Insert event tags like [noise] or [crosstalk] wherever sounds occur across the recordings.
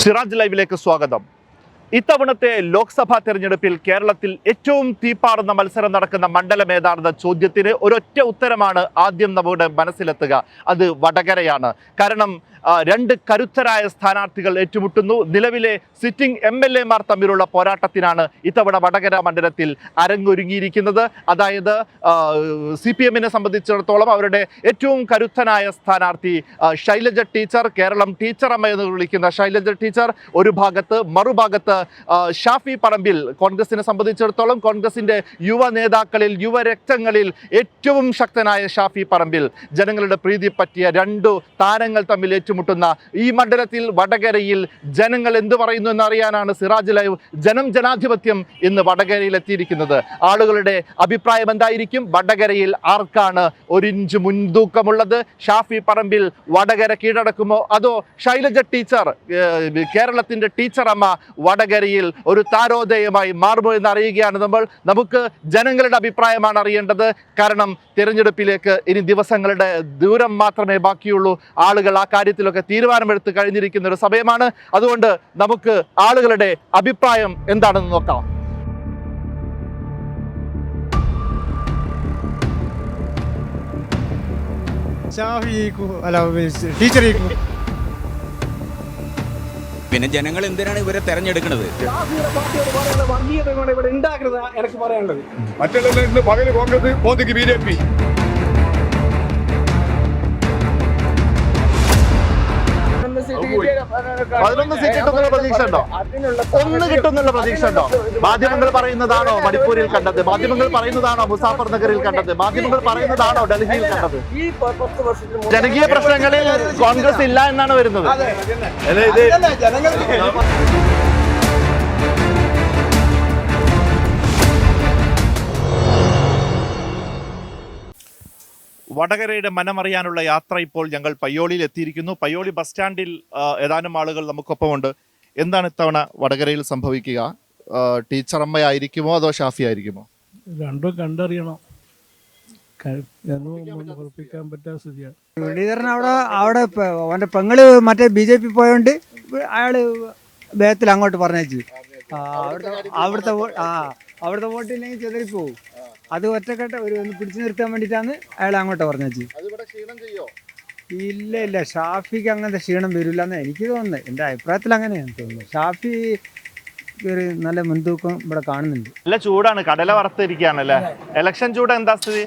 സിറാജ് ലൈവിലേക്ക് സ്വാഗതം. ഇത്തവണത്തെ ലോക്സഭാ തെരഞ്ഞെടുപ്പിൽ കേരളത്തിൽ ഏറ്റവും തീപ്പാറുന്ന മത്സരം നടക്കുന്ന മണ്ഡലം ഏതാണെന്ന ചോദ്യത്തിന് ഒരൊറ്റ ഉത്തരമാണ് ആദ്യം നമ്മുടെ മനസ്സിലെത്തുക. അത് വടകരയാണ്. കാരണം രണ്ട് കരുത്തരായ സ്ഥാനാർത്ഥികൾ ഏറ്റുമുട്ടുന്നു. നിലവിലെ സിറ്റിംഗ് എം എൽ എമാർ തമ്മിലുള്ള പോരാട്ടത്തിനാണ് ഇത്തവണ വടകര മണ്ഡലത്തിൽ അരങ്ങൊരുങ്ങിയിരിക്കുന്നത്. അതായത് സി പി എമ്മിനെ സംബന്ധിച്ചിടത്തോളം അവരുടെ ഏറ്റവും കരുത്തനായ സ്ഥാനാർത്ഥി ശൈലജ ടീച്ചർ കേരളം ടീച്ചർ അമ്മ എന്ന് വിളിക്കുന്ന ശൈലജ ടീച്ചർ ഒരു ഭാഗത്ത് മറുഭാഗത്ത് ഷാഫി പറമ്പിൽ കോൺഗ്രസിനെ സംബന്ധിച്ചിടത്തോളം കോൺഗ്രസിന്റെ യുവ നേതാക്കളിൽ യുവരക്തങ്ങളിൽ ഏറ്റവും ശക്തനായ ഷാഫി പറമ്പിൽ ജനങ്ങളുടെ പ്രീതി പറ്റിയ രണ്ടു താരങ്ങൾ തമ്മിൽ ഏറ്റുമുട്ടുന്ന ഈ മണ്ഡലത്തിൽ വടകരയിൽ ജനങ്ങൾ എന്ത് പറയുന്നു എന്നറിയാനാണ് സിറാജ് ലൈവ് ജനം ജനാധിപത്യം ഇന്ന് വടകരയിൽ എത്തിയിരിക്കുന്നത്. ആളുകളുടെ അഭിപ്രായം എന്തായിരിക്കും? വടകരയിൽ ആർക്കാണ് ഒരിഞ്ച് മുൻതൂക്കമുള്ളത്? ഷാഫി പറമ്പിൽ വടകര കീഴടക്കുമോ? അതോ ശൈലജ ടീച്ചർ കേരളത്തിന്റെ കേരളത്തിന്റെ ടീച്ചർ വടകരയിൽ ഒരു താരോദയമായി മാറുമോ എന്ന് അറിയുകയാണ് നമ്മൾ. നമുക്ക് ജനങ്ങളുടെ അഭിപ്രായമാണ് അറിയേണ്ടത്. കാരണം തിരഞ്ഞെടുപ്പിലേക്ക് ഇനി ദിവസങ്ങളുടെ ദൂരം മാത്രമേ ബാക്കിയുള്ളൂ. ആളുകൾ ആ കാര്യത്തിലൊക്കെ തീരുമാനമെടുത്ത് കഴിഞ്ഞിരിക്കുന്ന ഒരു സമയമാണ്. അതുകൊണ്ട് നമുക്ക് ആളുകളുടെ അഭിപ്രായം എന്താണെന്ന് നോക്കാം. ഷാഫി ജയിക്കൂ അല്ല ടീച്ചർ ജയിക്കൂ പിന്നെ ജനങ്ങൾ എന്തിനാണ് ഇവരെ തെരഞ്ഞെടുക്കുന്നത് മറ്റുള്ള പകൽ കോൺഗ്രസ് മോദിക്ക് ബി ജെ പി. പതിനൊന്ന് സീറ്റ് കിട്ടുന്നുള്ള പ്രതീക്ഷ ഉണ്ടോ? ഒന്ന് കിട്ടുന്നുള്ള പ്രതീക്ഷ ഉണ്ടോ? മാധ്യമങ്ങൾ പറയുന്നതാണോ മണിപ്പൂരിൽ കണ്ടത്? മാധ്യമങ്ങൾ പറയുന്നതാണോ മുസാഫർ നഗറിൽ കണ്ടത്? മാധ്യമങ്ങൾ പറയുന്നതാണോ ഡൽഹിയിൽ കണ്ടത്? ജനകീയ പ്രശ്നങ്ങളിൽ കോൺഗ്രസ് ഇല്ല എന്നാണ് വരുന്നത്. വടകരയുടെ മനമറിയാനുള്ള യാത്ര ഇപ്പോൾ ഞങ്ങൾ പയ്യോളിയിൽ എത്തിയിരിക്കുന്നു. പയ്യോളി ബസ് സ്റ്റാൻഡിൽ ഏതാനും ആളുകൾ നമുക്കൊപ്പമുണ്ട്. എന്താണ് ഇത്തവണ വടകരയിൽ സംഭവിക്കുക? ടീച്ചർ അമ്മയായിരിക്കുമോ അതോ ഷാഫി ആയിരിക്കുമോ? രണ്ടും കണ്ടറിയണം. എന്നും മുൻ ഉറപ്പിക്കാൻ പറ്റാത്ത സ്ഥിതിയാണ്. മുരളീധരൻ അവിടെ അവിടെ അവന്റെ അവന്റെ പെങ്ങൾ മറ്റേ ബി ജെ പി പോയോണ്ട് അയാൾ ബേത്തിൽ അങ്ങോട്ട് പറഞ്ഞേച്ചു ആ അവിടുത്തെ അവിടുത്തെ ആ അവിടുത്തെ വോട്ടില്ലെങ്കിൽ ചെതറിപ്പോവും. അത് ഒറ്റക്കെട്ട ഒരു ഒന്ന് പിടിച്ചു നിർത്താൻ വേണ്ടിയിട്ടാണ് അയാൾ അങ്ങോട്ട് പറഞ്ഞു ഇല്ല ഇല്ല. ഷാഫിക്ക് അങ്ങനത്തെ ക്ഷീണം വരില്ല എന്ന് എനിക്ക് തോന്നുന്നത് എന്റെ അഭിപ്രായത്തിൽ അങ്ങനെയാണ് തോന്നുന്നത് ഷാഫി ഒരു നല്ല മുൻതൂക്കം ഇവിടെ കാണുന്നുണ്ട്. നല്ല ചൂടാണ്. കടല വറുത്തിരിക്കുകയാണല്ലേ? ഇലക്ഷൻ ചൂട് എന്താ സ്ഥിതി?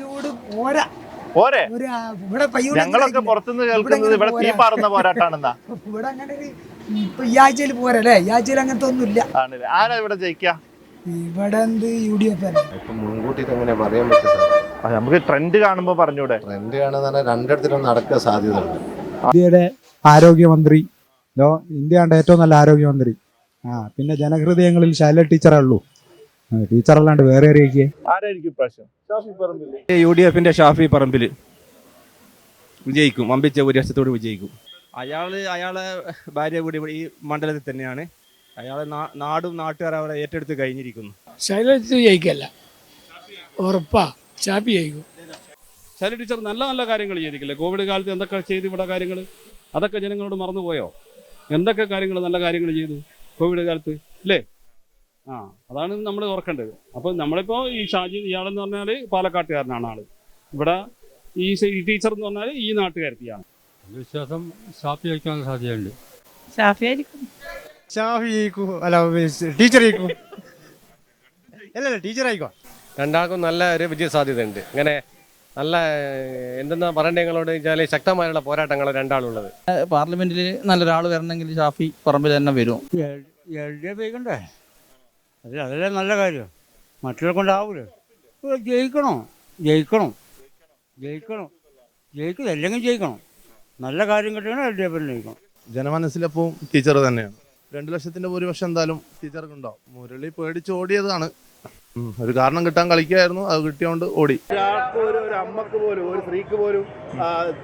ചൂട് പോരാ. പോരെ? ഇവിടെ പയ്യോളി ഞങ്ങളൊക്കെ പുറത്തുനിന്ന് കേൾക്കുന്നത് ഇവിടെ തീ പാറുന്ന പോരാട്ടാണെന്നാ. [laughs] ഇവിടെ അങ്ങനെ ഇപ്പൊ ഈ ആഴ്ചയിൽ പോരല്ലേ ഈ ആഴ്ചയിൽ അങ്ങനത്തെ ഒന്നുമില്ല. ആണല്ലേ. ആരാ ഇവിടെ ജയിക്കുക ഇവിടെ എന്ത് യു ഡി എഫ് അല്ലേ? ഇപ്പം മുൻകൂട്ടി പറയാൻ പറ്റില്ല ആ, നമുക്ക് ട്രെൻഡ് കാണുമ്പോൾ പറഞ്ഞൂടെ. ട്രെൻഡ് കാണുന്ന രണ്ടിടത്തിലും നടക്കാൻ സാധ്യതയുണ്ട്. ഇന്ത്യയുടെ ആരോഗ്യമന്ത്രി ലോ ഇന്ത്യയുടെ ഏറ്റവും നല്ല ആരോഗ്യമന്ത്രി. ആ പിന്നെ ജനഹൃദയങ്ങളിൽ ശൈല ടീച്ചറേ ഉള്ളൂ. ആ, ടീച്ചറല്ലാണ്ട് വേറെ ആരെയൊക്കെ? ആരായിരിക്കും ഇപ്രാവശ്യം? ഷാഫി പറമ്പിൽ യു ഡി എഫിന്റെ ഷാഫി പറമ്പിൽ വിജയിക്കും. അമ്പിച്ച ഭൂരിപക്ഷത്തോട് വിജയിക്കും. അയാൾ അയാളെ ഭാര്യ കൂടി ഇവിടെ ഈ മണ്ഡലത്തിൽ തന്നെയാണ്. അയാളെ നാടും നാട്ടുകാരും അവരെ ഏറ്റെടുത്ത് കഴിഞ്ഞിരിക്കുന്നു. ശൈലജ് ജയിക്കല്ല. ഉറപ്പാ ചാപ്പി ജയിക്കും. ശൈല ടീച്ചർ നല്ല നല്ല കാര്യങ്ങൾ ചെയ്തിരിക്കില്ലേ? കോവിഡ് കാലത്ത് എന്തൊക്കെ ചെയ്തു ഇവിടെ കാര്യങ്ങൾ അതൊക്കെ ജനങ്ങളോട് മറന്നുപോയോ? എന്തൊക്കെ കാര്യങ്ങൾ നല്ല കാര്യങ്ങൾ ചെയ്തു കോവിഡ് കാലത്ത്? അല്ലേ ആ അതാണ് നമ്മൾ ഓർക്കേണ്ടത്. അപ്പോൾ നമ്മളിപ്പോൾ ഈ ഷാജി ഇയാളെന്ന് പറഞ്ഞാൽ പാലക്കാട്ടുകാരനാണ് ആൾ. ഇവിടെ ഈ ടീച്ചർ എന്ന് പറഞ്ഞാൽ ഈ നാട്ടുകാരത്തിയാണ് വിശ്വാസം സാധ്യതയുണ്ട്. ഷാഫി ജയിക്കൂ അല്ല ടീച്ചർ ജയിക്കൂ അല്ല അല്ല ടീച്ചർ ആയിക്കോ രണ്ടാൾക്കും നല്ല ഒരു വിജയ സാധ്യത ഉണ്ട് ഇങ്ങനെ നല്ല എന്തെന്നാ പറയണ്ടേ നിങ്ങളോട്? വെച്ചാൽ ശക്തമായുള്ള പോരാട്ടങ്ങൾ രണ്ടാളുള്ളത്. പാർലമെന്റിൽ നല്ലൊരാൾ വരണമെങ്കിൽ ഷാഫി പറമ്പിൽ തന്നെ വരും. എൽ ഡി എഫ് ജയിക്കണ്ടേ? അത് അതല്ലേ നല്ല കാര്യം. മറ്റുള്ള കൊണ്ടാവൂലേ? ജയിക്കണോ? ജയിക്കണം. ജയിക്കണം. ജയിക്കും അല്ലെങ്കിൽ ജയിക്കണം. നല്ല കാര്യം കിട്ടണം എൽ ഡി എഫിന് ജയിക്കണം. ജനമനസ്സിലപ്പോൾ ടീച്ചർ തന്നെയാണ്. രണ്ടു ലക്ഷത്തിന്റെ ഭൂരിപക്ഷം എന്തായാലും ടീച്ചർക്ക് ഉണ്ടാവും മുരളി പേടിച്ച് ഓടിയതാണ്. ഒരു കാരണം കിട്ടാൻ കളിക്കായിരുന്നു അത് കിട്ടിയോണ്ട് ഓടി. ഒരു അമ്മയ്ക്ക് പോലും ഒരു സ്ത്രീക്ക് പോലും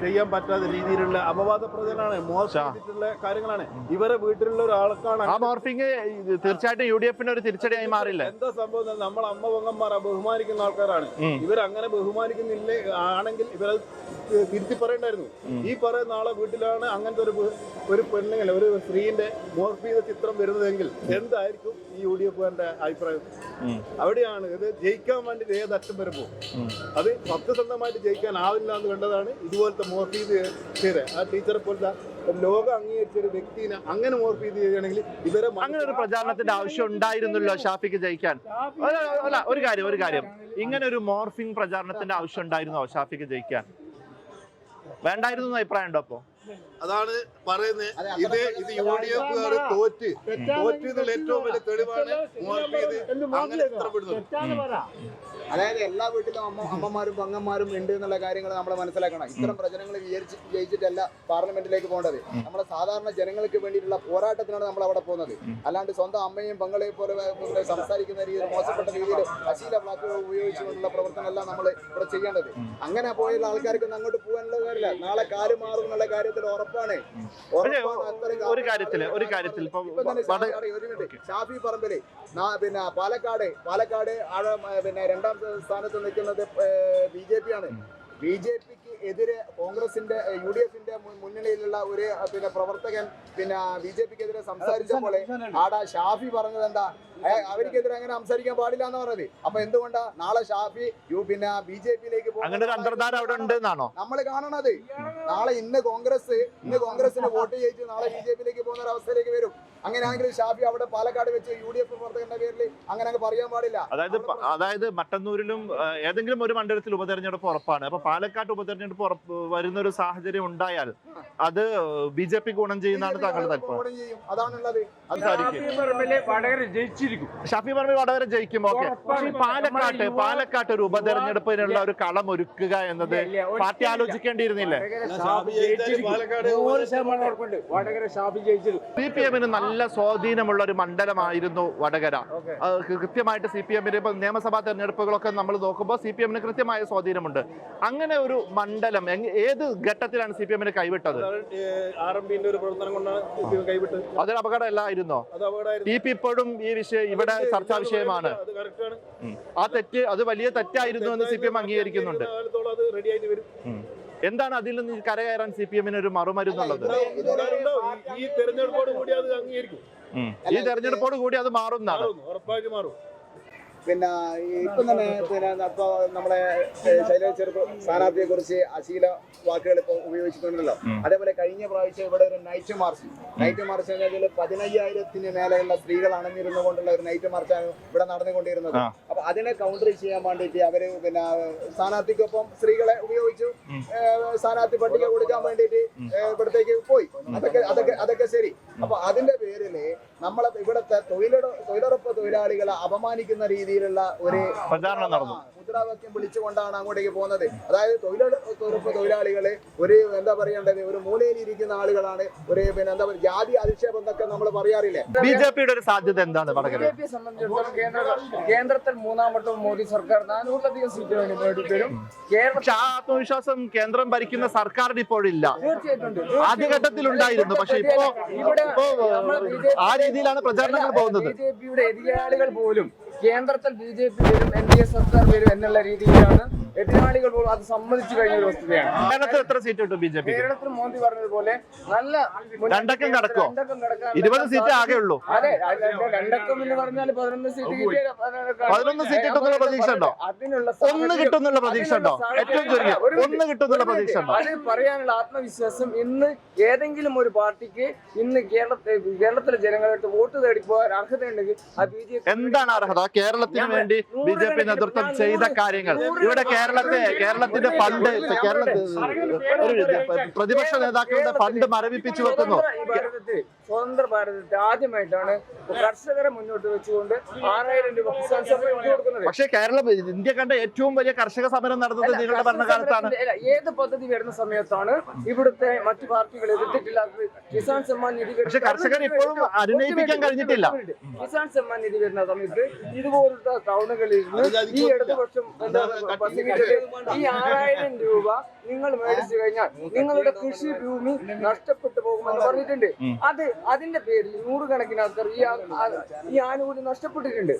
ചെയ്യാൻ പറ്റാത്ത രീതിയിലുള്ള അപവാദ പ്രചരണമാണ് മോശമായിട്ടുള്ള കാര്യങ്ങളാണ്. ഇവരെ വീട്ടിലുള്ള ഒരാൾക്കാണ് ആ മോർഫിംഗ് തീർച്ചയായിട്ടും യു ഡി എഫിന് ഒരു തിരിച്ചടിയായി മാറില്ല. എന്താ സംഭവം നമ്മൾ അമ്മ പൊങ്ങന്മാരെ ബഹുമാനിക്കുന്ന ആൾക്കാരാണ്. ഇവരങ്ങനെ ഇവർ അങ്ങനെ ബഹുമാനിക്കുന്നില്ലേ ആണെങ്കിൽ ഇവരെ തിരുത്തി പറയണ്ടായിരുന്നു. ഈ പറയുന്ന ആളെ വീട്ടിലാണ് അങ്ങനത്തെ ഒരു ഒരു പെണ്ണുങ്ങൾ ഒരു സ്ത്രീന്റെ മോർഫ് ചെയ്ത ചിത്രം വരുന്നതെങ്കിൽ എന്തായിരിക്കും ഈ യു ഡി എഫുകാരുടെ അഭിപ്രായം അവിടെയാണ് ഇത് ജയിക്കാൻ വേണ്ടി ഏത് അറ്റം വരുമ്പോൾ അത് സത്യസന്ധമായിട്ട് ജയിക്കാൻ ആവില്ല എന്ന് കണ്ടതാണ് ഇതുപോലത്തെ മോർഫീത് ചെയ്ത് ആ ടീച്ചറെ പോലത്തെ ലോകം അംഗീകരിച്ച ഒരു വ്യക്തിനെ അങ്ങനെ മോർഫീത് ചെയ്യുകയാണെങ്കിൽ ഇവരെ അങ്ങനെ ഒരു പ്രചാരണത്തിന്റെ ആവശ്യം ഉണ്ടായിരുന്നല്ലോ ഷാഫിക്ക് ജയിക്കാൻ. അല്ല, ഒരു കാര്യം ഒരു കാര്യം. ഇങ്ങനെ ഒരു മോർഫിംഗ് പ്രചാരണത്തിന്റെ ആവശ്യം ഉണ്ടായിരുന്നോ ഷാഫിക്ക് ജയിക്കാൻ? വേണ്ടായിരുന്നു അഭിപ്രായം ഉണ്ടോ അപ്പോ? അതാണ് പറയുന്നത്. ഇത് ഇത് യു ഡി എഫുകാർ തോറ്റ്. തോറ്റ് എന്നുള്ള ഏറ്റവും വലിയ തെളിവാണ് അങ്ങനെ ചിത്രപ്പെടുന്നത് അതായത് എല്ലാ വീട്ടിലും അമ്മ അമ്മമാരും പങ്ങന്മാരും ഉണ്ട് എന്നുള്ള കാര്യങ്ങൾ നമ്മൾ മനസ്സിലാക്കണം. ഇത്തരം പ്രചനങ്ങൾ വിചാരിച്ച് ജയിച്ചിട്ടല്ല പാർലമെന്റിലേക്ക് പോകേണ്ടത്. നമ്മുടെ സാധാരണ ജനങ്ങൾക്ക് വേണ്ടിയിട്ടുള്ള പോരാട്ടത്തിനാണ് നമ്മൾ അവിടെ പോകുന്നത്. അല്ലാണ്ട് സ്വന്തം അമ്മയും പങ്ങളെയും പോലെ സംസാരിക്കുന്ന രീതിയിൽ മോശപ്പെട്ട രീതിയിൽ അശീല വാക്കുകൾ ഉപയോഗിച്ചുകൊണ്ടുള്ള പ്രവർത്തനമല്ല നമ്മൾ ഇവിടെ ചെയ്യേണ്ടത്. അങ്ങനെ പോയുള്ള ആൾക്കാർക്ക് അങ്ങോട്ട് പോകാനുള്ള കാര്യമില്ല. നാളെ കാൽ മാറും എന്നുള്ള കാര്യത്തിൽ ഉറപ്പാണ് പക്ഷേ ഒരു കാര്യത്തിൽ ഒരു കാര്യത്തിൽ ഷാഫി പറമ്പിൽ പിന്നെ പാലക്കാട് പാലക്കാട് ആഴ പിന്നെ രണ്ടാം സ്ഥാനത്ത് നിൽക്കുന്നത് ബി ജെ പി ആണ്. ബി ജെ പിക്ക് എതിരെ കോൺഗ്രസിന്റെ യു ഡി എഫിന്റെ മുന്നണിയിലുള്ള ഒരു പിന്നെ പ്രവർത്തകൻ പിന്നെ ബി ജെ പിക്ക് എതിരെ സംസാരിച്ചപ്പോൾ ആടാ ഷാഫി പറഞ്ഞത് എന്താ? അവർക്കെതിരെ അങ്ങനെ സംസാരിക്കാൻ പാടില്ല എന്ന് പറഞ്ഞത്. അപ്പൊ എന്തുകൊണ്ടാ നാളെ ഷാഫി യു പിന്നെ ബി ജെ പിയിലേക്ക് ഉണ്ട് നമ്മൾ കാണണത്. നാളെ ഇന്ന് കോൺഗ്രസ് ഇന്ന് കോൺഗ്രസിന് വോട്ട് ചെയ്യിച്ച് നാളെ ബി ജെ പിയിലേക്ക് പോകുന്ന ഒരു അവസ്ഥയിലേക്ക് വരും. അങ്ങനെയാണെങ്കിൽ ഷാഫി അവിടെ പാലക്കാട് വെച്ച് യു ഡി എഫ് പ്രവർത്തകന്റെ പേരിൽ അങ്ങനെ അങ്ങ് പറയാൻ പാടില്ല. അതായത് അതായത് മട്ടന്നൂരിലും ഏതെങ്കിലും ഒരു മണ്ഡലത്തിൽ ഉപതെരഞ്ഞെടുപ്പ് ഉറപ്പാണ്. അപ്പൊ പാലക്കാട്ട് ഉപതെരഞ്ഞെടുപ്പ് ഉറപ്പ് വരുന്ന ഒരു സാഹചര്യം ഉണ്ടായാൽ അത് ബി ജെ പി ഗുണം ചെയ്യുന്നതാണ് താങ്കളുടെ താല്പര്യം അതാണുള്ളത്. അത് ഷാഫി പറമ്പിൽ വടകര ജയിക്കും ഓക്കെ പക്ഷേ പാലക്കാട്ട് പാലക്കാട്ട് ഒരു ഉപതെരഞ്ഞെടുപ്പിനുള്ള ഒരു കളം ഒരുക്കുക എന്നത് പാർട്ടി ആലോചിക്കേണ്ടിയിരുന്നില്ലേ? പാലക്കാട് സി പി എമ്മിന് നല്ല സ്വാധീനമുള്ള ഒരു മണ്ഡലമായിരുന്നു വടകര. കൃത്യമായിട്ട് സി പി എമ്മിന് ഇപ്പൊ നിയമസഭാ തെരഞ്ഞെടുപ്പുകളൊക്കെ നമ്മൾ നോക്കുമ്പോൾ സി പി എമ്മിന് കൃത്യമായ സ്വാധീനമുണ്ട്. അങ്ങനെ ഒരു മണ്ഡലം ഏത് ഘട്ടത്തിലാണ് സി പി എമ്മിന് കൈവിട്ടത്? അതൊരു അപകടം അല്ലായിരുന്നോ അത് അപകടമായിരുന്നു. ടി പി ഇപ്പോഴും ഈ വിഷയം ഇവിടെ ചർച്ചാ വിഷയമാണ്. ആ തെറ്റ് അത് വലിയ തെറ്റായിരുന്നു എന്ന് സി പി എം അംഗീകരിക്കുന്നുണ്ട്. എന്താണ് അതിൽ നിന്ന് കരകയറാൻ സി പി എമ്മിന് ഒരു മറുമരുന്നുള്ളത്? ഈ- ഈ തെരഞ്ഞെടുപ്പോട് കൂടി അത് അംഗീകരിക്കും. ഈ തെരഞ്ഞെടുപ്പോട് കൂടി അത് മാറും എന്നാണ്. ഉറപ്പായിട്ട് മാറും. പിന്നെ ഇപ്പൊ തന്നെ പിന്നെ ഇപ്പൊ നമ്മളെ ശൈലജ ചെറുപ്പ് സ്ഥാനാർത്ഥിയെ കുറിച്ച് അശീല വാക്കുകൾ ഇപ്പൊ ഉപയോഗിച്ചിട്ടുണ്ടല്ലോ. അതേപോലെ കഴിഞ്ഞ പ്രാവശ്യം ഇവിടെ ഒരു നൈറ്റ് മാർച്ച് നൈറ്റ് മാർച്ച് എന്നതിൽ പതിനയ്യായിരത്തിന് മേലെയുള്ള സ്ത്രീകൾ അണഞ്ഞിരുന്നു കൊണ്ടുള്ള ഒരു നൈറ്റ് മാർച്ചാണ് ഇവിടെ നടന്നുകൊണ്ടിരുന്നത്. അപ്പൊ അതിനെ കൗണ്ടർ ചെയ്യാൻ വേണ്ടിയിട്ട് അവർ പിന്നെ സ്ഥാനാർത്ഥിക്കൊപ്പം സ്ത്രീകളെ ഉപയോഗിച്ചു. സ്ഥാനാർത്ഥി പട്ടിക കൊടുക്കാൻ വേണ്ടിയിട്ട് ഇവിടത്തേക്ക് പോയി. അതൊക്കെ അതൊക്കെ അതൊക്കെ ശരി. അപ്പൊ അതിന്റെ പേരിൽ നമ്മളെ ഇവിടുത്തെ തൊഴിലുറ തൊഴിലുറപ്പ് തൊഴിലാളികളെ അപമാനിക്കുന്ന രീതിയിലുള്ള ഒരു പ്രചാരണം നടന്നു. മുദ്രാവാക്യം വിളിച്ചുകൊണ്ടാണ് അങ്ങോട്ടേക്ക് പോകുന്നത്. അതായത് തൊഴിലുറപ്പ് തൊഴിലാളികൾ ഒരു എന്താ പറയേണ്ടത്? ഒരു മൂലയിൽ ഇരിക്കുന്ന ആളുകളാണ് ഒരു പിന്നെ എന്താ പറയുക ജാതി അധിക്ഷേപം എന്നൊക്കെ നമ്മൾ പറയാറില്ലേ? ബി ജെ പിയുടെ ഒരു സാധ്യത എന്താണ് ബി ജെ പിയെ സംബന്ധിച്ചിടത്തോളം കേന്ദ്ര കേന്ദ്രത്തിൽ മൂന്നാമത്തെ മോദി സർക്കാർ നാനൂറിലധികം സീറ്റ് വേണ്ടി നേടിത്തരും കേരള പക്ഷെ ആ ആത്മവിശ്വാസം കേന്ദ്രം ഭരിക്കുന്ന സർക്കാരിന് ഇപ്പോഴില്ല. തീർച്ചയായിട്ടും ആദ്യഘട്ടത്തിൽ ഉണ്ടായിരുന്നു പക്ഷെ ഇപ്പോ ഇപ്പോ ആ രീതിയിലാണ് പ്രചാരണങ്ങൾ പോകുന്നത്. ബി ജെ പിയുടെ എതിരാളികൾ പോലും കേന്ദ്രത്തിൽ ബി ജെ പി വരും എൻ ഡി എ സർക്കാർ വരും എന്നുള്ള രീതിയിലാണ് എതിരാളികൾ പോലും അത് സമ്മതിച്ചു കഴിഞ്ഞ ഒരു വസ്തുതയാണ്. കേരളത്തിൽ എത്ര സീറ്റ് കിട്ടും ബി ജെ പി കേരളത്തിൽ മോദി പറഞ്ഞതുപോലെ നല്ല രണ്ടക്കം കിടക്കും ഇരുപത് സീറ്റ് ആകെ ഉള്ളൂ അതെ അല്ല, രണ്ടക്കം എന്ന് പറഞ്ഞാൽ പതിനൊന്ന് സീറ്റ് പതിനൊന്ന് സീറ്റ് കിട്ടുന്നുള്ള പ്രതീക്ഷ ഉണ്ടോ അതിനുള്ള ഒന്ന് കിട്ടുന്നുള്ള പ്രതീക്ഷ ഉണ്ടോ ഏറ്റവും ചെറിയ ഒന്ന് കിട്ടുന്നുള്ള പ്രതീക്ഷ ഉണ്ടോ അത് പറയാനുള്ള ആത്മവിശ്വാസം ഇന്ന് ഏതെങ്കിലും ഒരു പാർട്ടിക്ക് ഇന്ന് കേരളത്തിൽ കേരളത്തിലെ ജനങ്ങളായിട്ട് വോട്ട് തേടി പോകാൻ അർഹതയുണ്ടെങ്കിൽ ആ ബി ജെ എന്താണ് അർഹത? കേരളത്തിന് വേണ്ടി ബി ജെ പി നേതൃത്വം ചെയ്ത കാര്യങ്ങൾ. ഇവിടെ കേരളത്തെ കേരളത്തിന്റെ ഫണ്ട് കേരളത്തിൽ പ്രതിപക്ഷ നേതാക്കളുടെ ഫണ്ട് മരവിപ്പിച്ചു വെക്കുന്നു. സ്വതന്ത്ര ഭാരതത്തിൽ ആദ്യമായിട്ടാണ് കർഷകരെ മുന്നോട്ട് വെച്ചുകൊണ്ട് ആറായിരം രൂപ കിസാൻ സഭ കൊടുക്കുന്നത്. പക്ഷേ കേരളം ഇന്ത്യ കണ്ട ഏറ്റവും വലിയ കർഷക സമരം നടന്നത് അല്ല, നിങ്ങളുടെ ഭരണകാലത്താണ്. ഏത് പദ്ധതി വരുന്ന സമയത്താണ് ഇവിടുത്തെ മറ്റു പാർട്ടികൾ എതിർത്തിട്ടില്ലാത്തത്? കിസാൻ സമ്മാൻ നിധി പക്ഷെ കർഷകർ ഇപ്പോഴും അനുനയിപ്പിക്കാൻ കഴിഞ്ഞിട്ടില്ല. കിസാൻ സമ്മാൻ നിധി വരുന്ന സമയത്ത് ഇതുപോലത്തെ ടൗണുകളിൽ നിന്ന് ഈ ഇടതുപക്ഷം ഈ ആറായിരം രൂപ നിങ്ങൾ മേടിച്ചു കഴിഞ്ഞാൽ നിങ്ങളുടെ കൃഷി ഭൂമി നഷ്ടപ്പെട്ടു. പോകുമെന്ന് പറഞ്ഞിട്ടുണ്ട്. അത് അതിന്റെ പേരിൽ നൂറുകണക്കിന് ആൾക്കാർ ഈ ഈ ആനുകൂല്യം നഷ്ടപ്പെട്ടിട്ടുണ്ട്.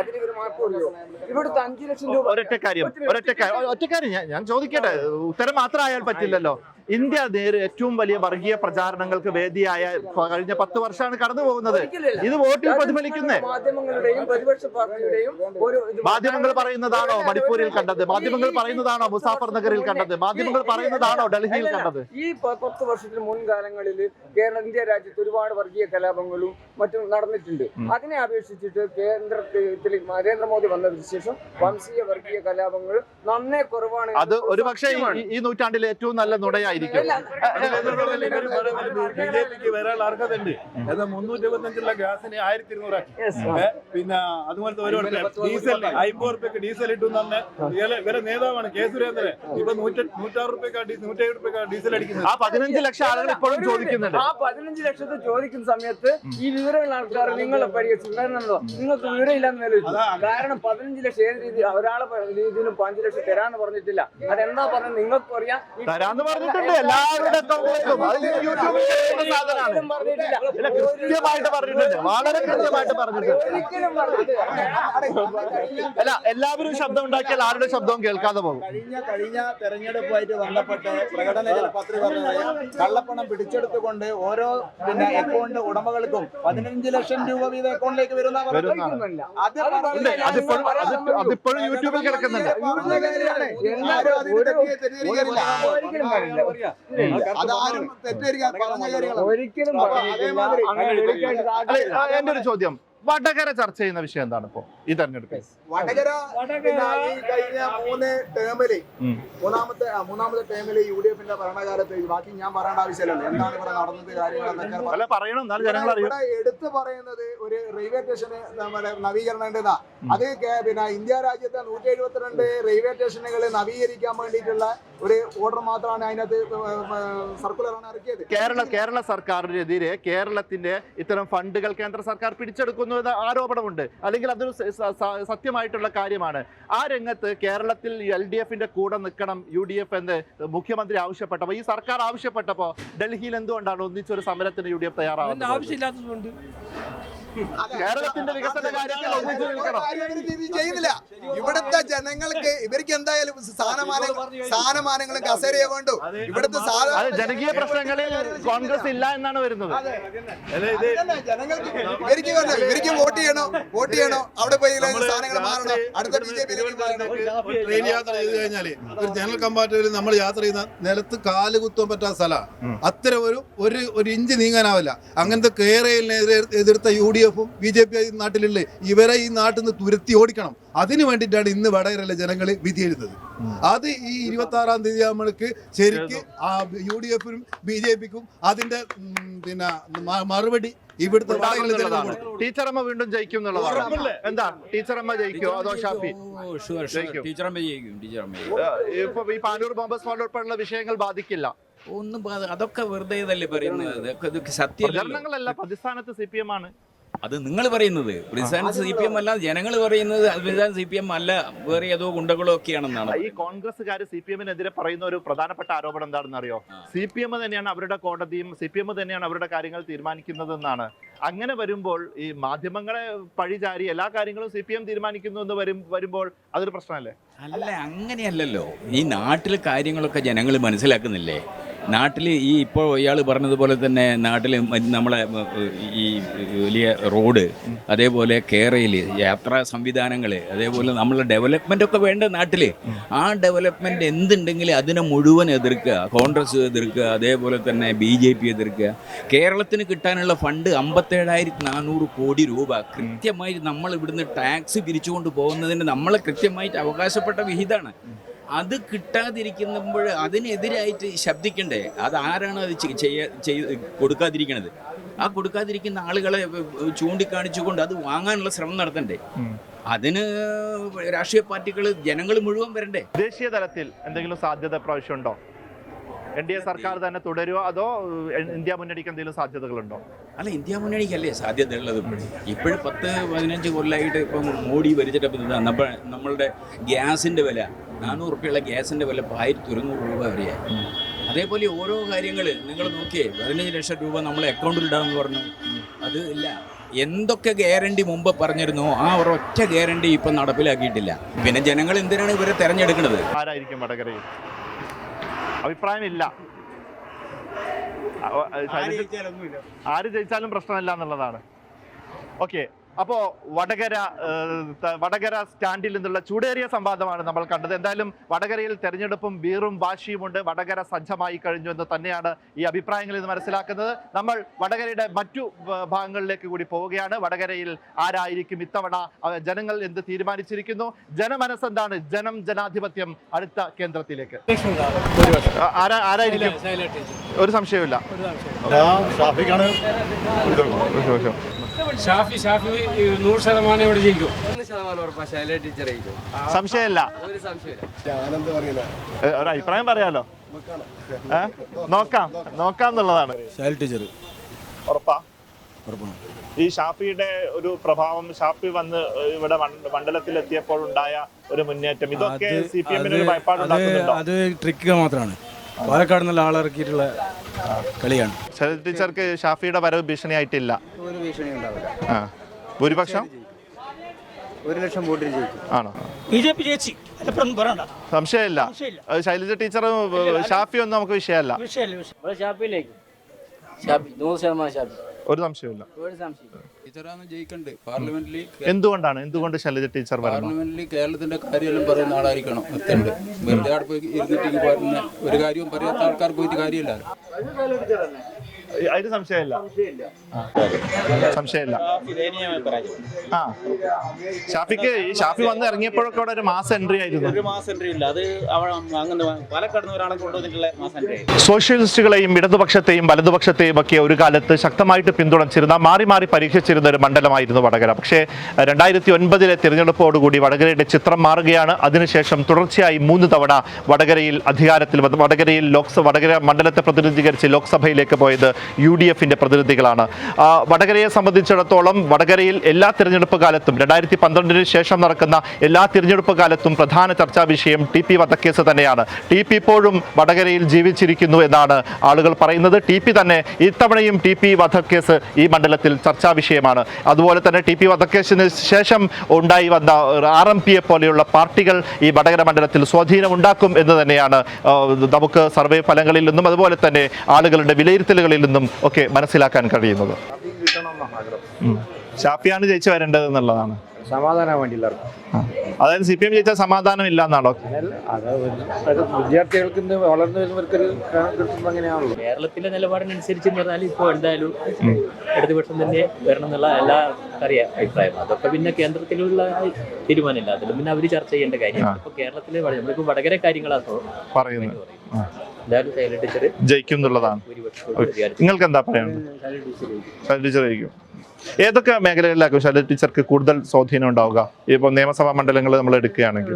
അതിന് ഒരു മാറ്റമില്ലയോ ഇവിടുത്തെ അഞ്ചു ലക്ഷം രൂപ ഒരൊറ്റ കാര്യം ഒരൊറ്റ കാര്യം ഒറ്റ കാര്യം ഞാൻ ഞാൻ ചോദിക്കട്ടെ. ഉത്തരം മാത്രമായാൽ പറ്റില്ലല്ലോ. ഇന്ത്യ നേരെ ഏറ്റവും വലിയ വർഗീയ പ്രചാരണങ്ങൾക്ക് വേദിയായ കഴിഞ്ഞ പത്ത് വർഷമാണ് കടന്നു പോകുന്നത്. ഇത് വോട്ടിൽ പ്രതിഫലിക്കുന്നേ. മാധ്യമങ്ങൾ പറയുന്നതാണോ മണിപ്പൂരിൽ കണ്ടത്? മാധ്യമങ്ങൾ പറയുന്നതാണോ മുസാഫർ നഗറിൽ കണ്ടത്? മാധ്യമങ്ങൾ പറയുന്നതാണോ ഡൽഹിയിൽ കണ്ടത്? ഈ പത്ത് വർഷത്തിന് മുൻകാലങ്ങളിൽ കേരള ഇന്ത്യ രാജ്യത്ത് ഒരുപാട് വർഗീയ കലാപങ്ങളും മറ്റും നടന്നിട്ടുണ്ട് അതിനെ അപേക്ഷിച്ചിട്ട് കേന്ദ്രത്തിൽ നരേന്ദ്രമോദി വന്നതിന് ശേഷം വംശീയ വർഗീയ കലാപങ്ങൾ നന്നേ കുറവാണ് അത് ഒരു പക്ഷേ ഈ നൂറ്റാണ്ടിലെ ഏറ്റവും നല്ല നുടയായിരിക്കും അല്ല, ബി ജെ പിക്ക് വരാനുള്ള അർഹതയുണ്ട് എന്നാൽ മുന്നൂറ്റി ഇരുപത്തഞ്ചുള്ള ഗ്യാസിന് ആയിരത്തി ഇരുന്നൂറാക്കി പിന്നെ അതുപോലത്തെ ഒരു ഡീസൽ അമ്പത് റുപ്യക്ക് ഡീസൽ ഇട്ടു തന്നെ ഇവരെ നേതാവാണ് കെ സുരേന്ദ്രൻ ഇപ്പൊ നൂറ്റി നൂറ്റാറ് റുപ്യക്കാ നൂറ്റി ഏഴ് ഡീസൽ അടിക്കുന്നത് ആ പതിനഞ്ച് ലക്ഷം ആളുകൾ ഇപ്പോഴും ചോദിക്കുന്നുണ്ട് ആ പതിനഞ്ച് ലക്ഷത്തെ ചോദിക്കുന്ന സമയത്ത് ഈ വിവരമുള്ള ആൾക്കാർ നിങ്ങളെ പരിഹരിച്ചു നിങ്ങൾക്ക് വിവരമില്ലെന്ന് നിലവിൽ കാരണം പതിനഞ്ച് ലക്ഷം ഏത് രീതി ഒരാളെ രീതിയിലും പതിനഞ്ച് ലക്ഷം തരാന്ന് പറഞ്ഞിട്ടില്ല. അതെന്താ പറഞ്ഞത്? നിങ്ങൾക്ക് അറിയാം. തരാന്ന് പറഞ്ഞിട്ടുണ്ട്. എല്ലാവരുടെ കൃത്യമായിട്ട് പറഞ്ഞിട്ടുണ്ട്. വളരെ കൃത്യമായിട്ട് പറഞ്ഞിട്ടുണ്ട്. അല്ല എല്ലാവരും ശബ്ദം ഉണ്ടാക്കിയാൽ ആരുടെ ശബ്ദവും കേൾക്കാതെ പോകും. കഴിഞ്ഞ കഴിഞ്ഞ തെരഞ്ഞെടുപ്പുമായിട്ട് ബന്ധപ്പെട്ട് പ്രകടന പത്രിക കള്ളപ്പണം പിടിച്ചെടുത്തുകൊണ്ട് ഓരോ പിന്നെ അക്കൗണ്ട് ഉടമകൾക്കും പതിനഞ്ച് ലക്ഷം രൂപ വീതം അക്കൗണ്ടിലേക്ക് വരുന്ന വരുന്നതാണ്. അത് അത് അതിപ്പോഴും യൂട്യൂബിൽ കിടക്കുന്നുണ്ട്. ഒരിക്കലും അതാരും തെറ്റിദ്ധരിക്കാൻ പറഞ്ഞ എന്റെ ഒരു ചോദ്യം. വടകര ചർച്ച ചെയ്യുന്ന വിഷയം എന്താണ് ഇപ്പോ? ഈ തെരഞ്ഞെടുപ്പ് വടകര കഴിഞ്ഞ മൂന്ന് ടേമിൽ. മൂന്നാമത്തെ മൂന്നാമത്തെ ടേമിൽ യു ഡി എഫിന്റെ ഭരണകാലത്ത് ബാക്കി ഞാൻ പറയേണ്ട ആവശ്യമില്ലല്ലോ. എന്താണ് ഇവിടെ നടന്നത് കാര്യങ്ങളെന്നൊക്കെ പറ- അല്ല പറയണം. എന്നാലും ജനങ്ങൾ ഇവിടെ എടുത്തു പറയുന്നത് ഒരു റെയിൽവേ സ്റ്റേഷന് നമ്മുടെ നവീകരണം ഉണ്ടെന്നാ. അത് പിന്നെ ഇന്ത്യ രാജ്യത്തെ നൂറ്റി എഴുപത്തിരണ്ട് റെയിൽവേ സ്റ്റേഷനുകൾ നവീകരിക്കാൻ വേണ്ടിയിട്ടുള്ള ഒരു ഓർഡർ മാത്രമാണ് അതിനകത്ത് സർക്കുലറാണ് ഇറക്കിയത്. കേരള കേരള സർക്കാരിനെതിരെ കേരളത്തിന്റെ ഇത്തരം ഫണ്ടുകൾ കേന്ദ്ര സർക്കാർ പിടിച്ചെടുക്കുന്നു. എന്ന ആരോപണമുണ്ട്. അല്ലെങ്കിൽ അതൊരു സത്യമായിട്ടുള്ള കാര്യമാണ്. ആ രംഗത്ത് കേരളത്തിൽ എൽ ഡി എഫിന്റെ കൂടെ നിൽക്കണം യു ഡി എഫ് എന്ന് മുഖ്യമന്ത്രി ആവശ്യപ്പെട്ടപ്പോൾ ഈ സർക്കാർ ആവശ്യപ്പെട്ടപ്പോൾ ഡൽഹിയിൽ എന്തുകൊണ്ടാണ് ഒന്നിച്ചൊരു സമരത്തിന് യു ഡി എഫ് തയ്യാറാവുന്നത്? ആവശ്യമില്ലാത്തതുകൊണ്ട്. കേരളത്തിന്റെ വികസന കാര്യത്തിൽ ഒന്നിച്ചു നിൽക്കണം. ഇത് ചെയ്യുന്നില്ല. ഇവിടുത്തെ ജനങ്ങൾക്ക് ഇവർക്ക് എന്തായാലും സ്ഥാനമാനങ്ങൾ സ്ഥാനമാനങ്ങളും കസേരയെ വേണ്ടു ഇവിടുത്തെ ജനകീയ പ്രശ്നങ്ങളിൽ കോൺഗ്രസ് ഇല്ല എന്നാണ് വരുന്നത്. ജനങ്ങൾക്ക് ഇവർക്ക് വേണ്ട ഇവർക്ക് വോട്ട് ചെയ്യണോ? വോട്ട് ചെയ്യണോ? അവിടെ പോയി സ്ഥാനങ്ങൾ മാറണം? അടുത്ത ബി ജെ പി ട്രെയിൻ യാത്ര ചെയ്ത് കഴിഞ്ഞാൽ ഒരു ജനറൽ കമ്പാർട്ട്മെന്റിൽ നമ്മൾ യാത്ര ചെയ്യുന്ന നിലത്ത് കാൽ കുത്താൻ പറ്റാത്ത സ്ഥലമാണ് അത്ര ഒരു ഒരു ഒരു ഇഞ്ച് നീങ്ങാനാവില്ല. അങ്ങനത്തെ കേരളിനെതിരെ എതിർത്ത യു ഡി എഫും ബി ജെ പി നാട്ടിലുള്ള ഇവരെ ഈ നാട്ടിൽ നിന്ന് തുരത്തി ഓടിക്കണം. അതിനു വേണ്ടിയിട്ടാണ് ഇന്ന് വടകരയിലെ ജനങ്ങൾ വിധി എഴുതുന്നത്. അത് ഈ ഇരുപത്തി ആറാം തീയതി നമ്മൾക്ക് ശരിക്ക് ആ യു ഡി എഫിനും ബി ജെ പിക്കും അതിന്റെ പിന്നെ മറുപടി ഇവിടുത്തെ. ടീച്ചറമ്മ വീണ്ടും ജയിക്കും എന്നുള്ളതാണ്. എന്താ? ടീച്ചറമ്മ ജയിക്കോ അതോ ഷാഫി? ജയിക്കും. ടീച്ചറമ്മ ടീച്ചറമ്മ ഇപ്പൊ ഈ പാനൂർ ബോംബ് സ്ഫോടനം ഉൾപ്പെടെയുള്ള വിഷയങ്ങൾ ബാധിക്കില്ല. ഒന്നും അതൊക്കെ വെറുതെ ഇതല്ലേ പറയുന്നത്? അതൊക്കെ സത്യം പ്രതിസ്ഥാനത്ത് സി പി എം ആണ്. അത് നിങ്ങൾ പറയുന്നത്. പ്രതിസ്ഥാന സി പി എം അല്ല ജനങ്ങൾ പറയുന്നത് പ്രതിസ്ഥാന സി പി എം അല്ല വേറെ ഏതോ ഗുണ്ടകളോ ഒക്കെയാണെന്നാണ് ഈ കോൺഗ്രസ്സുകാർ സി പി എമ്മിനെതിരെ പറയുന്ന ഒരു പ്രധാനപ്പെട്ട ആരോപണം എന്താണെന്ന് അറിയോ? സി പി എം തന്നെയാണ് അവരുടെ കോടതിയും സി പി എം തന്നെയാണ് അവരുടെ കാര്യങ്ങൾ തീരുമാനിക്കുന്നതെന്നാണ്. അങ്ങനെ വരുമ്പോൾ ഈ മാധ്യമങ്ങളെ പഴിചാരി എല്ലാ കാര്യങ്ങളും സി പി എം തീരുമാനിക്കുന്നു എന്ന് വരും വരുമ്പോൾ അതൊരു പ്രശ്നമല്ലേ? അല്ല അങ്ങനെയല്ലല്ലോ. ഈ നാട്ടിലെ കാര്യങ്ങളൊക്കെ ജനങ്ങൾ മനസ്സിലാക്കുന്നില്ലേ? നാട്ടിൽ ഈ ഇപ്പോൾ ഇയാൾ പറഞ്ഞതുപോലെ തന്നെ നാട്ടിൽ നമ്മളെ ഈ വലിയ റോഡ് അതേപോലെ കേരയിൽ യാത്രാ സംവിധാനങ്ങൾ അതേപോലെ നമ്മളെ ഡെവലപ്മെന്റ് ഒക്കെ വേണ്ട നാട്ടിൽ ആ ഡെവലപ്മെന്റ് എന്തുണ്ടെങ്കിൽ അതിനെ മുഴുവൻ എതിർക്കുക. കോൺഗ്രസ് എതിർക്കുക അതേപോലെ തന്നെ ബി ജെ പി എതിർക്കുക. കേരളത്തിന് കിട്ടാനുള്ള ഫണ്ട് അമ്പത്തേഴായിരത്തി നാനൂറ് കോടി രൂപ. കൃത്യമായി നമ്മൾ ഇവിടുന്ന് ടാക്സ് പിരിച്ചുകൊണ്ട് പോകുന്നതിന് നമ്മളെ കൃത്യമായിട്ട് അവകാശപ്പെട്ട വിഹിതമാണ്. അത് കിട്ടാതിരിക്കുമ്പോൾ അതിനെതിരായിട്ട് ശബ്ദിക്കണ്ടേ? അത് ആരാണ് അത് ചെയ്യ- കൊടുക്കാതിരിക്കണത്? ആ കൊടുക്കാതിരിക്കുന്ന ആളുകളെ ചൂണ്ടിക്കാണിച്ചുകൊണ്ട് അത് വാങ്ങാനുള്ള ശ്രമം നടത്തണ്ടേ? അതിന് രാഷ്ട്രീയ പാർട്ടികൾ ജനങ്ങൾ മുഴുവൻ വരണ്ടേ? ദേശീയ തലത്തിൽ എന്തെങ്കിലും സാധ്യത പ്രാവശ്യം ഉണ്ടോ? എൻ ഡി എ സർക്കാർ തന്നെ തുടരുമോ അതോ ഇന്ത്യ മുന്നണിക്ക് എന്തെങ്കിലും സാധ്യതകളുണ്ടോ? അല്ല ഇന്ത്യ മുന്നണിക്കല്ലേ സാധ്യത ഉള്ളത് ഇപ്പോഴും പത്ത് പതിനഞ്ച് കൊല്ലമായിട്ട് ഇപ്പം മോഡി ഭരിച്ചിട്ടപ്പോൾ നമ്മൾ നമ്മളുടെ ഗ്യാസിന്റെ വില നാനൂറ് റുപ്യയുള്ള ഗ്യാസിന്റെ വില ഇപ്പോൾ ആയിരത്തി ഒരുന്നൂറ് രൂപ വരെയായി. അതേപോലെ ഓരോ കാര്യങ്ങൾ നിങ്ങൾ നോക്കിയേ പതിനഞ്ച് ലക്ഷം രൂപ നമ്മളെ അക്കൗണ്ടിൽ ഇടാമെന്ന് പറഞ്ഞു. അത് ഇല്ല. എന്തൊക്കെ ഗ്യാരണ്ടി മുമ്പ് പറഞ്ഞിരുന്നോ ആ ഒരൊറ്റ ഗ്യാരണ്ടി ഇപ്പം നടപ്പിലാക്കിയിട്ടില്ല. പിന്നെ ജനങ്ങൾ എന്തിനാണ് ഇവരെ തെരഞ്ഞെടുക്കുന്നത്? ആരായിരിക്കും വടകരയിൽ? അഭിപ്രായമില്ല. ആര് ജയിച്ചാലും പ്രശ്നമല്ല എന്നുള്ളതാണ്. ഓക്കെ അപ്പോ വടകര വടകര സ്റ്റാൻഡിൽ നിന്നുള്ള ചൂടേറിയ സംവാദമാണ് നമ്മൾ കണ്ടത്. എന്തായാലും വടകരയിൽ തെരഞ്ഞെടുപ്പും വീറും വാശിയുമുണ്ട് വടകര സജ്ജമായി കഴിഞ്ഞു എന്ന് തന്നെയാണ് ഈ അഭിപ്രായങ്ങളിൽ നിന്ന് മനസ്സിലാക്കുന്നത്. നമ്മൾ വടകരയുടെ മറ്റു ഭാഗങ്ങളിലേക്ക് കൂടി പോവുകയാണ്. വടകരയിൽ ആരായിരിക്കും ഇത്തവണ ജനങ്ങൾ എന്ത് തീരുമാനിച്ചിരിക്കുന്നു? ജനമനസ് എന്താണ്? ജനം ജനാധിപത്യം അടുത്ത കേന്ദ്രത്തിലേക്ക്. ആരാ ആരായിരിക്കും? ഒരു സംശയമില്ല. ഷാഫി ഷാഫി നൂറ് ശതമാനം ഇവിടെ ജയിക്കും. സംശയമില്ല. ഒരു അഭിപ്രായം പറയാലോ? നോക്കാം നോക്കാം. എന്നുള്ളതാണ് ശൈല ടീച്ചർ ഉറപ്പാ? ഈ ഷാഫിയുടെ ഒരു പ്രഭാവം ഷാഫി വന്ന് ഇവിടെ മണ്ഡലത്തിൽ എത്തിയപ്പോൾ ഉണ്ടായ ഒരു മുന്നേറ്റം. ഇതൊക്കെ സി പി എമ്മിന് ഒരു ഭയപ്പാടുണ്ടാക്കുന്നുണ്ടോ? അത് ട്രിക്ക് മാത്രമാണ്. പാലക്കാട് നല്ല ആളിറക്കിയിട്ടുള്ള കളിയാണ്. ശരത് ടീച്ചർക്ക് ഷാഫിയുടെ വരവ് ഭീഷണിയായിട്ടില്ല. ഒരു ഭീഷണി ഉണ്ടാവില്ല. ആ. ഭൂരിപക്ഷം? ഒരു ലക്ഷം വോട്ടിൽ ജയിക്കും. ആണോ? ബി ജെ പി ജയിച്ചു. അതിലപ്പുറം പറയണ്ട. സംശയമില്ല. ശൈലജ ടീച്ചറും ഷാഫി ഒന്നും നമുക്ക് വിഷയമല്ല. വിഷയമല്ല വിഷയം ഷാപ്പിലേക്ക് നൂറ് ശതമാനം ഒരു സംശയമില്ല ഒരു സംശയം ടീച്ചറാണ് ജയിക്കണ്ട്. പാർലമെന്റിൽ എന്തുകൊണ്ടാണ്? എന്തുകൊണ്ട് ശൈലജ ടീച്ചർ വരണം പാർലമെന്റിൽ കേരളത്തിന്റെ കാര്യമെല്ലാം പറയുന്ന ആളായിരിക്കണം എത്തേണ്ടത് വെറുതെ അവിടെ പോയി ഇരുന്നിട്ട് പറയുന്ന ഒരു കാര്യവും പറയാത്ത ആൾക്കാർ പോയിട്ട് കാര്യമില്ല. അതിന് സംശയമില്ല. സംശയമില്ല. ആ. ഷാഫിക്ക് ഈ ഷാഫി വന്ന് ഇറങ്ങിയപ്പോഴൊക്കെ അവിടെ ഒരു മാസം എൻട്രി ആയിരുന്നു. ഒരു മാസം എൻട്രി ഇല്ല. അത് അങ്ങനെ പാലക്കാട് ഒരാളെ കൊണ്ടുവന്നിട്ടുള്ള മാസം എൻട്രി സോഷ്യലിസ്റ്റുകളെയും ഇടതുപക്ഷത്തെയും വലതുപക്ഷത്തെയും ഒക്കെ ഒരു കാലത്ത് ശക്തമായിട്ട് പിന്തുണച്ചിരുന്ന മാറി മാറി പരീക്ഷിച്ചിരുന്ന ഒരു മണ്ഡലമായിരുന്നു വടകര. പക്ഷേ രണ്ടായിരത്തി ഒൻപതിലെ തിരഞ്ഞെടുപ്പോടുകൂടി വടകരയുടെ ചിത്രം മാറുകയാണ്. അതിനുശേഷം തുടർച്ചയായി മൂന്ന് തവണ വടകരയിൽ അധികാരത്തിൽ വടകരയിൽ ലോക്സഭ വടകര മണ്ഡലത്തെ പ്രതിനിധീകരിച്ച് ലോക്സഭയിലേക്ക് പോയത് യു ഡി എഫിന്റെ പ്രതിനിധികളാണ്. വടകരയെ സംബന്ധിച്ചിടത്തോളം വടകരയിൽ എല്ലാ തിരഞ്ഞെടുപ്പ് കാലത്തും രണ്ടായിരത്തി പന്ത്രണ്ടിന് ശേഷം നടക്കുന്ന എല്ലാ തിരഞ്ഞെടുപ്പ് കാലത്തും പ്രധാന ചർച്ചാ വിഷയം ടി പി വധക്കേസ് തന്നെയാണ്. ടി പി ഇപ്പോഴും വടകരയിൽ ജീവിച്ചിരിക്കുന്നു എന്നാണ് ആളുകൾ പറയുന്നത്. ടി പി തന്നെ ഇത്തവണയും ടി പി വധക്കേസ് ഈ മണ്ഡലത്തിൽ ചർച്ചാ വിഷയമാണ്. അതുപോലെ തന്നെ ടി പി വധക്കേസിന് ശേഷം ഉണ്ടായി വന്ന ആർ എം പിയെ പോലെയുള്ള പാർട്ടികൾ ഈ വടകര മണ്ഡലത്തിൽ സ്വാധീനം ഉണ്ടാക്കും എന്ന് തന്നെയാണ് നമുക്ക് സർവേ ഫലങ്ങളിൽ നിന്നും അതുപോലെ തന്നെ ആളുകളുടെ വിലയിരുത്തലുകളിൽ നിന്നും ഒക്കെ മനസ്സിലാക്കാൻ കഴിയുന്നത്. ഷാഫിയാണ് ജയിച്ചു വരേണ്ടത് എന്നുള്ളതാണ്. സമാധാനം വേണ്ടി എല്ലാവർക്കും ആ. അതായത് സി പി എം ജയിച്ചാൽ സമാധാനം ഇല്ല എന്നാണോ? വിദ്യാർത്ഥികൾക്ക് വളർന്നു വരുന്നവർക്കൊരു അങ്ങനെയാണല്ലോ. കേരളത്തിലെ നിലപാടിനനുസരിച്ച് എന്ന് പറഞ്ഞാൽ ഇപ്പോൾ എന്തായാലും ഇടതുപക്ഷം തന്നെ വരണം എന്നുള്ള എല്ലാ അറിയാം അഭിപ്രായം. അതൊക്കെ പിന്നെ കേന്ദ്രത്തിലുള്ള തീരുമാനമില്ല. അതിലും പിന്നെ അവർ ചർച്ച ചെയ്യേണ്ട കാര്യമാണ് ഇപ്പൊ കേരളത്തിലെ വട- നമ്മളിപ്പോ വടകര കാര്യങ്ങളാണ് പറയുന്നത്. ജയിക്കും എന്നുള്ളതാണ്. നിങ്ങൾക്ക് എന്താ പറയുന്നത് ശൈലജ ടീച്ചർ ജയിക്കും. ഏതൊക്കെ മേഖലകളിലാക്കും ശൈലജ ടീച്ചർക്ക് കൂടുതൽ സ്വാധീനം ഉണ്ടാവുക? ഇപ്പൊ നിയമസഭാ മണ്ഡലങ്ങൾ നമ്മൾ എടുക്കുകയാണെങ്കിൽ.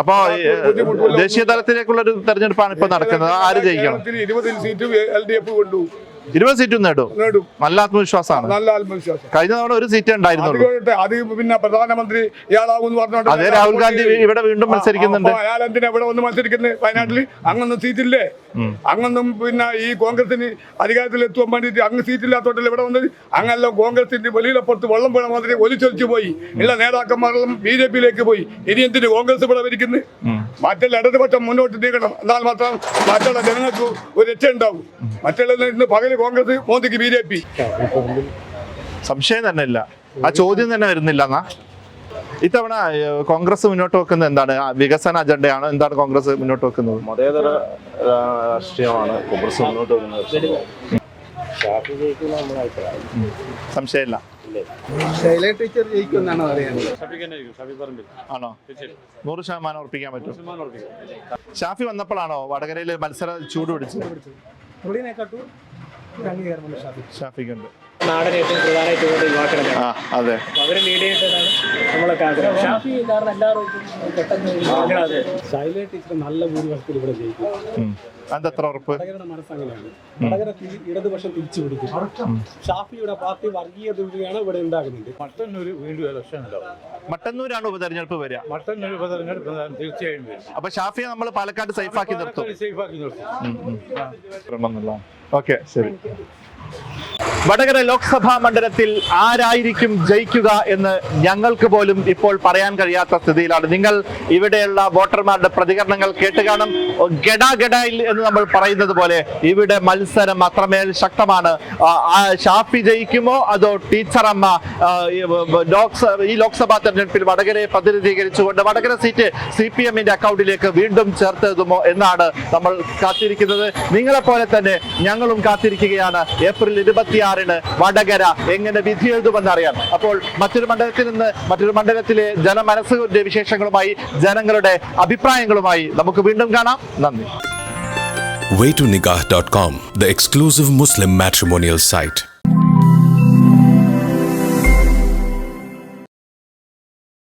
അപ്പൊ ദേശീയ തലത്തിലേക്കുള്ള ഒരു തെരഞ്ഞെടുപ്പാണ് ഇപ്പൊ നടക്കുന്നത്. ആര് ജയിക്കണം? കേരളത്തിൽ ഇരുപത് സീറ്റും എൽ ഡി എഫ് കൊണ്ടു. ഇരുപത് സീറ്റും നേടും. നേടും. നല്ല ആത്മവിശ്വാസമാണ്. നല്ല ആത്മവിശ്വാസം. കഴിഞ്ഞ തവണ ഒരു സീറ്റ് ഉണ്ടായിരുന്നുള്ളൂ. അതുകൊണ്ട് അത് പിന്നെ പ്രധാനമന്ത്രി ഇയാളാകുമെന്ന് പറഞ്ഞോണ്ട് അതേ രാഹുൽ ഗാന്ധി ഇവിടെ വീണ്ടും മത്സരിക്കുന്നുണ്ട്. അയാൾ എന്തിനാ ഇവിടെ ഒന്ന് മത്സരിക്കുന്നത് വയനാട്ടിൽ അങ്ങൊന്നും സീറ്റില്ലേ. അങ്ങൊന്നും പിന്നെ ഈ കോൺഗ്രസിന് അധികാരത്തിൽ എത്തുവാൻ വേണ്ടിയിട്ട് അങ്ങ് സീറ്റില്ലാത്തോട്ടല്ലേ ഇവിടെ വന്നത്? അങ്ങെല്ലാം കോൺഗ്രസിന്റെ വെളിയിലപ്പുറത്ത് വെള്ളം വീണ മാതിരി ഒലിച്ചൊലിച്ചു പോയി. ഉള്ള നേതാക്കന്മാരെല്ലാം ബി ജെ പിയിലേക്ക് പോയി. ഇനി എന്തിന് കോൺഗ്രസ് ഇവിടെ വരിക്കുന്നു. മറ്റുള്ള ഇടതുപക്ഷം മുന്നോട്ട് നീക്കണം എന്നാൽ മാത്രം മറ്റുള്ള ജനങ്ങൾക്ക് ഒരു രക്ഷ ഉണ്ടാവും മറ്റുള്ള ഇന്ന് പകൽ കോൺഗ്രസ് മോദിക്ക് ബി ജെ പി സംശയം തന്നെ ഇല്ല. ആ ചോദ്യം തന്നെ വരുന്നില്ല എന്നാ? ഇത്തവണ കോൺഗ്രസ് മുന്നോട്ട് വെക്കുന്നത് എന്താണ്? വികസന അജണ്ടയാണോ? എന്താണ് കോൺഗ്രസ് മുന്നോട്ട് വെക്കുന്നത്? മതേതര രാഷ്ട്രീയമാണ് കോൺഗ്രസ് മുന്നോട്ട് വെക്കുന്നത്. സംശയമില്ല. ശൈല ടീച്ചർ ജയിക്കും എന്നാണ് പറയുന്നത് ആണോ നൂറ് ശതമാനം ഉറപ്പിക്കാൻ പറ്റും ഷാഫി വന്നപ്പോഴാണോ വടകരയിൽ മത്സര ചൂട് പിടിച്ചത്? ഷാഫിക്കുണ്ട്. ഏറ്റവും പ്രധാനമായിട്ട് കൊണ്ട് യുവാക്കളെ ആ അതെ. അവരെ ലീഡ് ചെയ്തിട്ടാണ് നമ്മളൊക്കെ ആഗ്രഹം. ഷാഫി കാരണം എല്ലാവർക്കും പെട്ടെന്ന് ശൈല ടീച്ചർ നല്ല ഭൂരിപക്ഷത്തിൽ ഇവിടെ ജയിക്കും. എത്ര ഉറപ്പ്? വടകരയുടെ മനസ്സങ്ങനെയാണ്. വടകര ഇടതുപക്ഷം തിരിച്ചു പിടിക്കും. ഷാഫിയുടെ പാർട്ടി വർഗീയതയാണ് ഇവിടെ ഉണ്ടാകുന്നത്. മട്ടന്നൂർ വീണ്ടും ഇലക്ഷൻ ഉണ്ടാവും മട്ടന്നൂരാണ് ഉപതെരഞ്ഞെടുപ്പ് വരിക. മട്ടന്നൂർ ഉപതെരഞ്ഞെടുപ്പ് തീർച്ചയായും വരും. അപ്പൊ ഷാഫിയെ നമ്മൾ പാലക്കാട് സേഫാക്കി നിർത്തും. സേഫാക്കി നിർത്തും. ഓക്കെ ശരി. വടകര ലോക്സഭാ മണ്ഡലത്തിൽ ആരായിരിക്കും ജയിക്കുക എന്ന് ഞങ്ങൾക്ക് പോലും ഇപ്പോൾ പറയാൻ കഴിയാത്ത സ്ഥിതിയിലാണ്. നിങ്ങൾ ഇവിടെയുള്ള വോട്ടർമാരുടെ പ്രതികരണങ്ങൾ കേട്ട് കാണും. ഗഡാഗഡയിൽ എന്ന് നമ്മൾ പറയുന്നത് പോലെ ഇവിടെ മത്സരം അത്രമേൽ ശക്തമാണ്. ഷാഫി ജയിക്കുമോ? അതോ ടീച്ചറമ്മ ഈ ലോക്സഭാ തെരഞ്ഞെടുപ്പിൽ വടകരയെ പ്രതിനിധീകരിച്ചുകൊണ്ട് വടകര സീറ്റ് സി പി എമ്മിന്റെ അക്കൗണ്ടിലേക്ക് വീണ്ടും ചേർത്തതുമോ എന്നാണ് നമ്മൾ കാത്തിരിക്കുന്നത്. നിങ്ങളെപ്പോലെ തന്നെ ഞങ്ങളും കാത്തിരിക്കുകയാണ്. ഏപ്രിൽ ഇരുപത്തിയാറിന് വടകര എങ്ങനെ വിധി എഴുതുമെന്ന് അറിയാൻ അപ്പോൾ മറ്റൊരു മണ്ഡലത്തിൽ നിന്ന് മറ്റൊരു മണ്ഡലത്തിലെ ജനമനസ്സിന്റെ വിശേഷങ്ങളുമായി ജനങ്ങളുടെ അഭിപ്രായങ്ങളുമായി നമുക്ക് വീണ്ടും കാണാം. നന്ദി. Way to waytonikah.com, the exclusive Muslim matrimonial site.